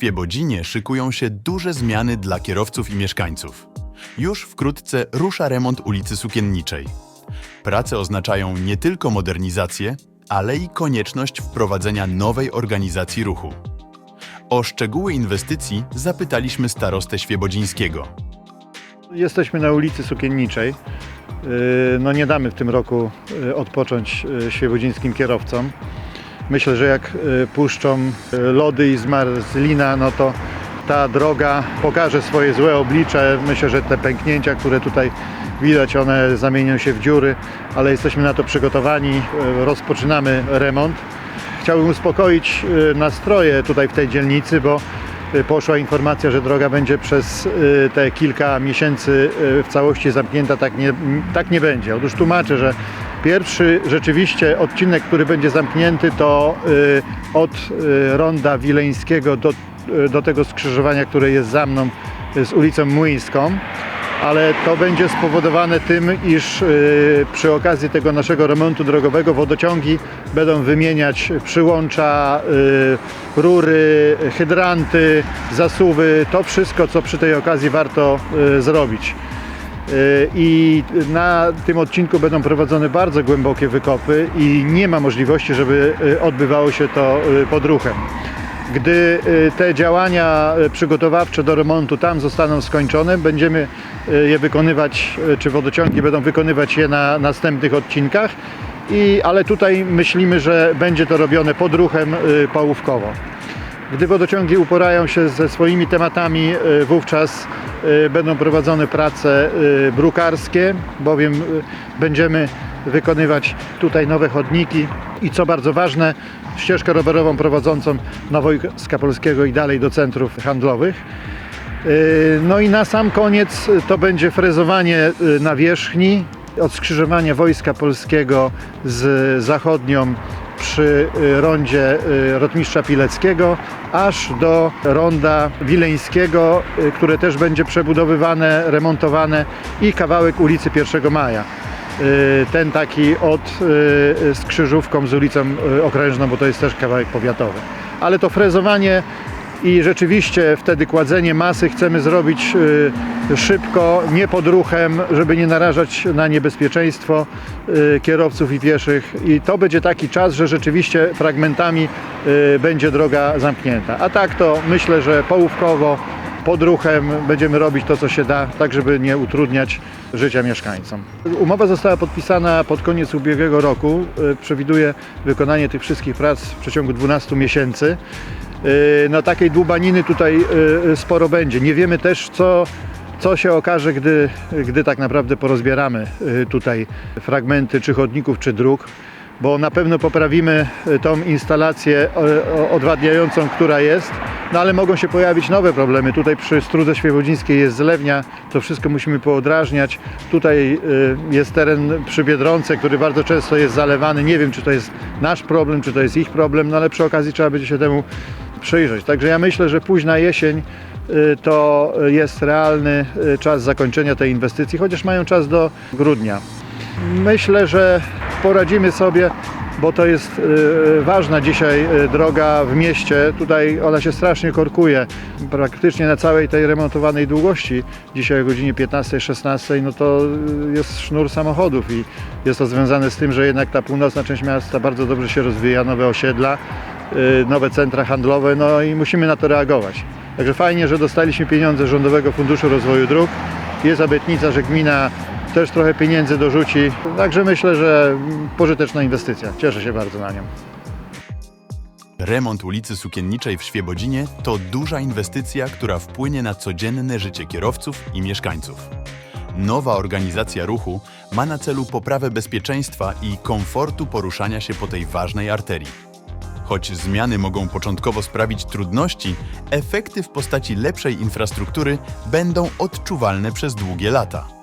Świebodzinie szykują się duże zmiany dla kierowców i mieszkańców. Już wkrótce rusza remont ulicy Sukienniczej. Prace oznaczają nie tylko modernizację, ale i konieczność wprowadzenia nowej organizacji ruchu. O szczegóły inwestycji zapytaliśmy starostę Świebodzińskiego. Jesteśmy na ulicy Sukienniczej. Yy, No nie damy w tym roku yy, odpocząć yy, świebodzińskim kierowcom. Myślę, że jak yy, puszczą yy, lody i zmarzlina, no to ta droga pokaże swoje złe oblicze. Myślę, że te pęknięcia, które tutaj widać, one zamienią się w dziury, ale jesteśmy na to przygotowani. Yy, Rozpoczynamy remont. Chciałbym uspokoić nastroje tutaj w tej dzielnicy, bo y, poszła informacja, że droga będzie przez y, te kilka miesięcy y, w całości zamknięta. Tak nie, tak nie będzie. Otóż tłumaczę, że pierwszy rzeczywiście odcinek, który będzie zamknięty, to y, od y, ronda Wileńskiego do, y, do tego skrzyżowania, które jest za mną y, z ulicą Młyńską ale to będzie spowodowane tym, iż y, przy okazji tego naszego remontu drogowego wodociągi będą wymieniać przyłącza, y, rury, hydranty, zasuwy, to wszystko, co przy tej okazji warto y, zrobić. Y, I na tym odcinku będą prowadzone bardzo głębokie wykopy i nie ma możliwości, żeby y, odbywało się to y, pod ruchem. Gdy te działania przygotowawcze do remontu tam zostaną skończone, będziemy je wykonywać, czy wodociągi będą wykonywać je na następnych odcinkach. I, ale tutaj myślimy, że będzie to robione pod ruchem połówkowo. Gdy wodociągi uporają się ze swoimi tematami, y, wówczas y, będą prowadzone prace y, brukarskie, bowiem będziemy wykonywać tutaj nowe chodniki i co bardzo ważne, ścieżkę rowerową prowadzącą na Wojska Polskiego i dalej do centrów handlowych. No i na sam koniec to będzie frezowanie nawierzchni od skrzyżowania Wojska Polskiego z zachodnią przy y, rondzie y, Rotmistrza Pileckiego aż do ronda Wileńskiego, y, które też będzie przebudowywane, remontowane i kawałek ulicy 1 Maja. Ten taki od z krzyżówką z ulicą Okrężną, bo to jest też kawałek powiatowy. Ale to frezowanie i rzeczywiście wtedy kładzenie masy chcemy zrobić y, szybko, nie pod ruchem, żeby nie narażać na niebezpieczeństwo y, kierowców i pieszych i to będzie taki czas, że rzeczywiście fragmentami y, będzie droga zamknięta. A tak to myślę, że połówkowo, pod ruchem będziemy robić to, co się da, tak żeby nie utrudniać życia mieszkańcom. Umowa została podpisana pod koniec ubiegłego roku. Y, Przewiduje wykonanie tych wszystkich prac w przeciągu 12 miesięcy. Y, No takiej dłubaniny tutaj y, sporo będzie. Nie wiemy też, co, co się okaże, gdy, gdy tak naprawdę porozbieramy tutaj fragmenty czy chodników, czy dróg bo na pewno poprawimy y, tą instalację o- odwadniającą, która jest, no ale mogą się pojawić nowe problemy. Tutaj przy Strudze Świebodzińskiej jest zlewnia, to wszystko musimy poodrażniać. Tutaj y, jest teren przy Biedronce, który bardzo często jest zalewany. Nie wiem, czy to jest nasz problem, czy to jest ich problem, no ale przy okazji trzeba będzie się temu przyjrzeć. Także ja myślę, że późna jesień y, to jest realny y, czas zakończenia tej inwestycji, chociaż mają czas do grudnia. Myślę, że poradzimy sobie, bo to jest y, ważna dzisiaj y, droga w mieście. Tutaj ona się strasznie korkuje. Praktycznie na całej tej remontowanej długości, dzisiaj o godzinie 15-16, no to y, jest sznur samochodów i jest to związane z tym, że jednak ta północna część miasta bardzo dobrze się rozwija, nowe osiedla, y, nowe centra handlowe, no i musimy na to reagować. Także fajnie, że dostaliśmy pieniądze Rządowego Funduszu Rozwoju Dróg. Jest obietnica, że gmina też trochę pieniędzy dorzuci. Także myślę, że pożyteczna inwestycja. Cieszę się bardzo na nią. Remont ulicy Sukienniczej w Świebodzinie to duża inwestycja, która wpłynie na codzienne życie kierowców i mieszkańców. Nowa organizacja ruchu ma na celu poprawę bezpieczeństwa i komfortu poruszania się po tej ważnej arterii. Choć zmiany mogą początkowo sprawić trudności, efekty w postaci lepszej infrastruktury będą odczuwalne przez długie lata.